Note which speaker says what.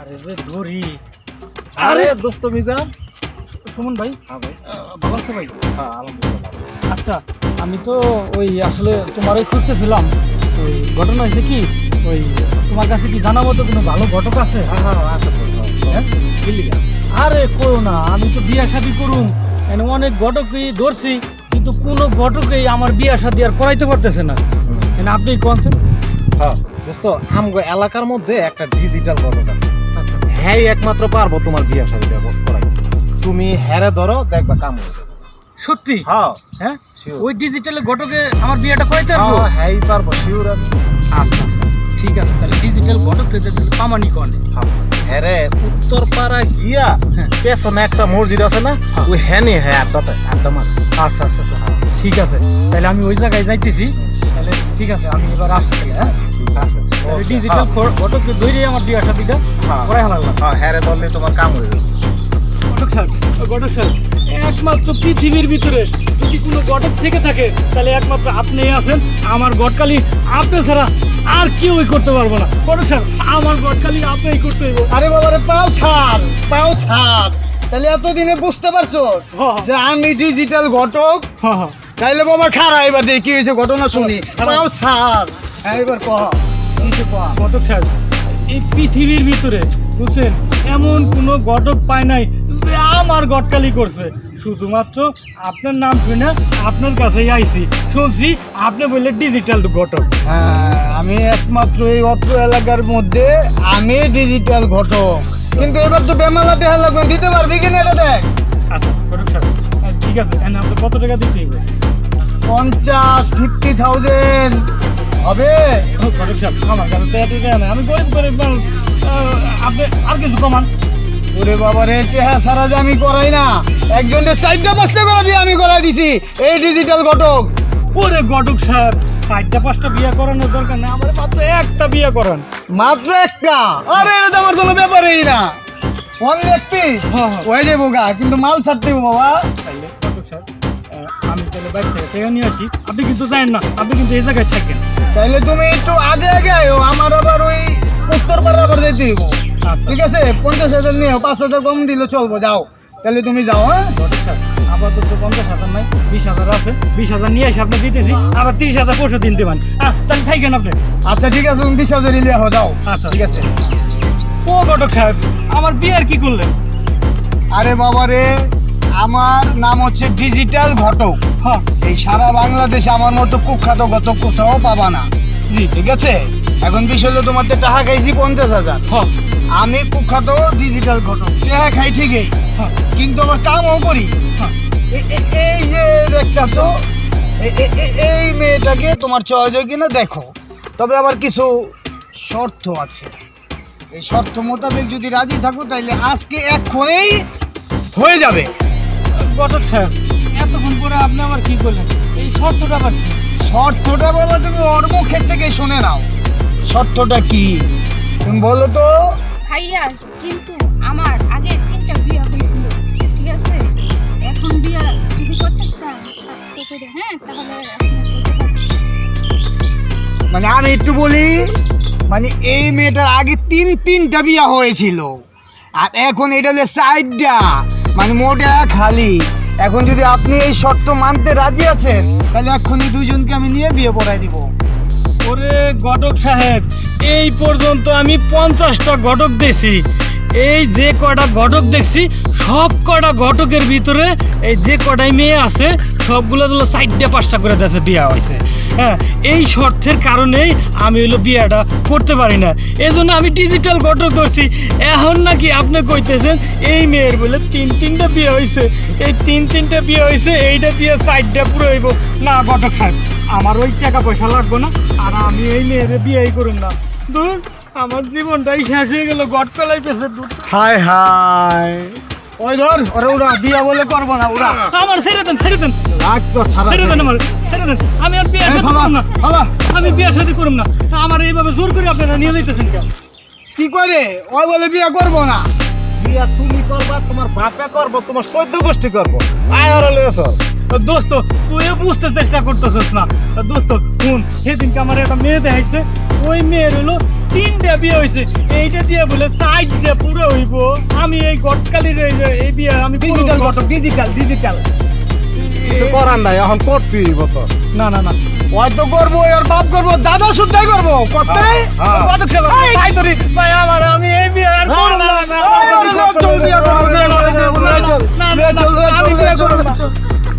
Speaker 1: আরে যে ধরি।
Speaker 2: আরে! দোস্ত মিজান।
Speaker 1: সুমন ভাই
Speaker 2: হ্যাঁ ভাই।
Speaker 1: ভালো আছো ভাই?
Speaker 2: হ্যাঁ আলহামদুলিল্লাহ।
Speaker 1: আচ্ছা আমি তো ওই আসলে তোমারই খুঁজতেছিলাম। ওই ঘটনা হয়েছে কি ওই তোমার কাছে কি জানা মতো কোনো ভালো ঘটক আছে?
Speaker 2: হ্যাঁ হ্যাঁ আছে তো
Speaker 1: হ্যাঁ? আরে করো না আমি তো বিয়া শাদি করুম। অনেক ঘটকই ধরছি কিন্তু কোনো ঘটকই আমার বিয়া শাদি আর করাইতে পারতেছে না। আপনি কোনছেন
Speaker 2: হ্যাঁ দোস্ত আমগো এলাকার মধ্যে একটা ডিজিটাল ঘটক আছে। হ্যাঁ একমাত্র পারব তোমার বিয়ে সাথে দেবো করাই। তুমি হ্যারে ধরো দেখবা কাম হয়ে যাবে।
Speaker 1: সত্যি?
Speaker 2: হ্যাঁ।
Speaker 1: হ্যাঁ? ওই ডিজিটালে ঘটকে আমার বিয়াটা করাইতে পারব?
Speaker 2: হ্যাঁ পারব শিওর
Speaker 1: আচ্ছা আচ্ছা। ঠিক আছে তাহলে ডিজিটাল ঘটক পামানি কনে।
Speaker 2: হ্যাঁ। উত্তর পাড়া গিয়া
Speaker 1: হ্যাঁ।
Speaker 2: পেছনে একটা মসজিদ আছে না
Speaker 1: হ্যাঁ।
Speaker 2: ওই হ্যাঁ নি হ্যাঁ আড্ডাতে আড্ডা মার।
Speaker 1: আচ্ছা আচ্ছা আচ্ছা। ঠিক আছে তাহলে আমি ওই জায়গায় যাইতেছি। তাহলে ঠিক আছে আমি এবার গেলে হ্যাঁ? ডিজিটাল ঘটককে ধরে আমার বিয়া শাদিটা?
Speaker 2: হ্যাঁ।
Speaker 1: করাই
Speaker 2: হ্যাঁ হ্যারে ধরলে তোমার কাম হয়ে
Speaker 1: ঘটক সাহেব ঘটক সাহেব একমাত্র পৃথিবীর ভিতরে যদি কোনো ঘটক থেকে থাকে তাহলে একমাত্র আপনিই আছেন। আমার গটকালি আপনি ছাড়া আর কেউই করতে পারব না। ঘটক সাহেব আমার গটকালি আপনিই করতে হইব।
Speaker 3: আরে বাবা রে পাও ছাড় পাও ছাড়। তাহলে এতদিনে বুঝতে পারছ
Speaker 1: হ্যাঁ।
Speaker 3: যে আমি ডিজিটাল ঘটক
Speaker 1: হ্যাঁ হ্যাঁ
Speaker 3: তাইলে বাবা খারা এবার দেখি কি হয়েছে ঘটনা শুনি। পাও ছাড়। হ্যাঁ এবার কহ। কিছু
Speaker 1: সাহেব এই পৃথিবীর ভিতরে বুঝছেন? এমন কোনো ঘটক পায় নাই আমার গটকালি করছে। শুধুমাত্র আপনার নাম শুনে আপনার কাছেই আইছি। শুনছি আপনি বললে ডিজিটাল ঘটক।
Speaker 3: হ্যাঁ আমি একমাত্র এই অত্র এলাকার মধ্যে আমি ডিজিটাল ঘটক। কিন্তু এবার তো বেমালা দেহা লাগবে দিতে পারবি কিনা এটা দেখ।
Speaker 1: আচ্ছা ঘটক ঠিক আছে এনে আপনি কত টাকা দিতে হবে?
Speaker 3: পঞ্চাশ ফিফটি থাউজেন্ড হবে।
Speaker 1: আমার কাছে তো দেয় না আমি গরিব গরিব আপনি আর কিছু কমান।
Speaker 3: ওরে বাবা রে টেহা সারা যে আমি করাই না। একজনের চারটা পাঁচটা করাবি আমি করাই দিছি। এই ডিজিটাল ঘটক।
Speaker 1: ওরে ঘটক সাহেব চারটা পাঁচটা বিয়ে করানোর দরকার নেই। আমার মাত্র একটা বিয়ে করান।
Speaker 3: মাত্র একটা? আরে এটা তো আমার কোনো ব্যাপারই না। অনলি একটি
Speaker 1: হ্যাঁ, হ্যাঁ।
Speaker 3: হয়ে যাব গা কিন্তু মাল ছাড়তে বাবা।
Speaker 1: তাহলে বাইক থেকে টাকা নিয়ে আসি। আপনি কিন্তু জানেন না আপনি কিন্তু এই জায়গায় থাকেন।
Speaker 3: তাইলে তুমি একটু আগে আগে আয়ো আমার আবার ওই উত্তর পাড়া আবার যেতে হইব।
Speaker 1: আচ্ছা।
Speaker 3: ঠিক আছে? পঞ্চাশ হাজার নিও পাঁচ হাজার কম দিলে চলবো যাও। তাহলে তুমি যাও হ্যাঁ?
Speaker 1: আপাতত পঞ্চাশ হাজার নাই বিশ হাজার আছে। বিশ হাজার নিয়ে এসে আপনি দিতেছি আবার তিরিশ হাজার পরশু দিন দেবেন। হ্যাঁ তাহলে থাকেন আপনি।
Speaker 3: আচ্ছা ঠিক আছে তুমি বিশ হাজার হো যাও।
Speaker 1: আচ্ছা
Speaker 3: ঠিক আছে।
Speaker 1: ও ঘটক সাহেব আমার বিয়ের কি করলেন?
Speaker 3: আরে বাবা রে আমার নাম হচ্ছে ডিজিটাল ঘটক। এই সারা বাংলাদেশে আমার মতো কুখ্যাত ঘটক কোথাও পাবা না। ঠিক আছে? এখন বিষয় হলো তোমার তো টাকা খাইছি পঞ্চাশ হাজার। আমি কুখ্যাত ডিজিটাল ঘটক। টাকা খাই ঠিকই। কিন্তু আমার কামও করি। এই যে এ- এই মেয়েটাকে তোমার চয়েস হয় কিনা দেখো। তবে আবার কিছু শর্ত আছে। এই শর্ত মোতাবেক যদি রাজি থাকো তাহলে আজকে এক্ষণেই হয়ে যাবে।
Speaker 1: ঘটক সাহেব এতক্ষণ পরে আপনি আবার কি করলেন? এই শর্তটা আবার কি?
Speaker 3: শর্তটা বাবা তুমি ওর মুখের থেকে শুনে নাও। শর্তটা কি? তুমি বলো তো।
Speaker 4: ভাইয়া কিন্তু আমার আগে তিনটা বিয়ে হয়েছিল ঠিক আছে? এখন বিয়ে যদি করতে চান তো করে হ্যাঁ? তাহলে আপনার করতে পারবেন।
Speaker 3: মানে আমি একটু বলি মানে এই মেয়েটার আগে তিন তিনটা বিয়া হয়েছিল। আর এখন এটা হলো সাইডটা মানে মোটা খালি। এখন যদি আপনি এই শর্ত মানতে রাজি আছেন, তাহলে এক্ষুনি দুইজনকে আমি নিয়ে বিয়ে পড়াই দিব।
Speaker 1: ওরে ঘটক সাহেব, এই পর্যন্ত আমি পঞ্চাশটা ঘটক দেখছি। এই যে কটা ঘটক দেখছি, সব কটা ঘটকের ভিতরে এই যে কটাই মেয়ে আছে, সবগুলো চারটে পাঁচটা করে দেশে বিয়া হয়েছে। হ্যাঁ এই শর্তের কারণেই আমি হলো বিয়েটা করতে পারি না। এই জন্য আমি ডিজিটাল ঘটক করছি। এখন নাকি আপনি কইতেছেন এই মেয়ের বলে তিন তিনটা বিয়ে হয়েছে এই তিন তিনটা বিয়ে হয়েছে এইটা দিয়ে চারটা পুরো হইব। না ঘটক সাহেব আমার ওই টাকা পয়সা লাগবে না আর আমি এই মেয়েরে বিয়েই করুন না। দূর আমার জীবনটাই শেষ হয়ে গেল গট পেলাই পেছে দূর
Speaker 3: হাই হাই। ওই ধর ওরে ওরা বিয়া বলে করব না ওরা
Speaker 1: আমার ছেড়ে দেন ছেড়ে দেন।
Speaker 3: ছেড়ে
Speaker 1: দেন আমার। ছেড়ে দেন। আমি আর বিয়ে শাদী
Speaker 3: ফালা,
Speaker 1: না। আমি বিয়ে শাদী করুম না। আমার এইভাবে জোর করে আপনারা নিয়ে লইতেছেন কেন?
Speaker 3: কি করে? ওই বলে বিয়া করব না।
Speaker 2: বিয়া তুমি করবা তোমার বাপে করব তোমার চোদ্দ গোষ্ঠী করব। আয় আর
Speaker 1: তো দোস্ত তুই বুঝতে চেষ্টা করতেছিস না। তো দোস্ত শুন সেদিনকে আমার একটা মেয়ে দেখাইছে। ওই মেয়ের হলো তিনটা বিয়ে হয়েছে এইটা দিয়ে বলে চারটা পুরো হইব। আমি এই গটকালির এই এই বিয়ে আমি
Speaker 3: ডিজিটাল ঘটক ডিজিটাল ডিজিটাল
Speaker 2: কিছু করার নাই এখন করতে তো
Speaker 1: না না না
Speaker 3: তো করব ওর বাপ করব দাদা শুদ্ধাই করব কষ্ট
Speaker 2: হ্যাঁ।
Speaker 1: ভাই ধরি আমার আমি এই বিয়ে আর
Speaker 2: না, না, চল,
Speaker 1: না,
Speaker 2: চল।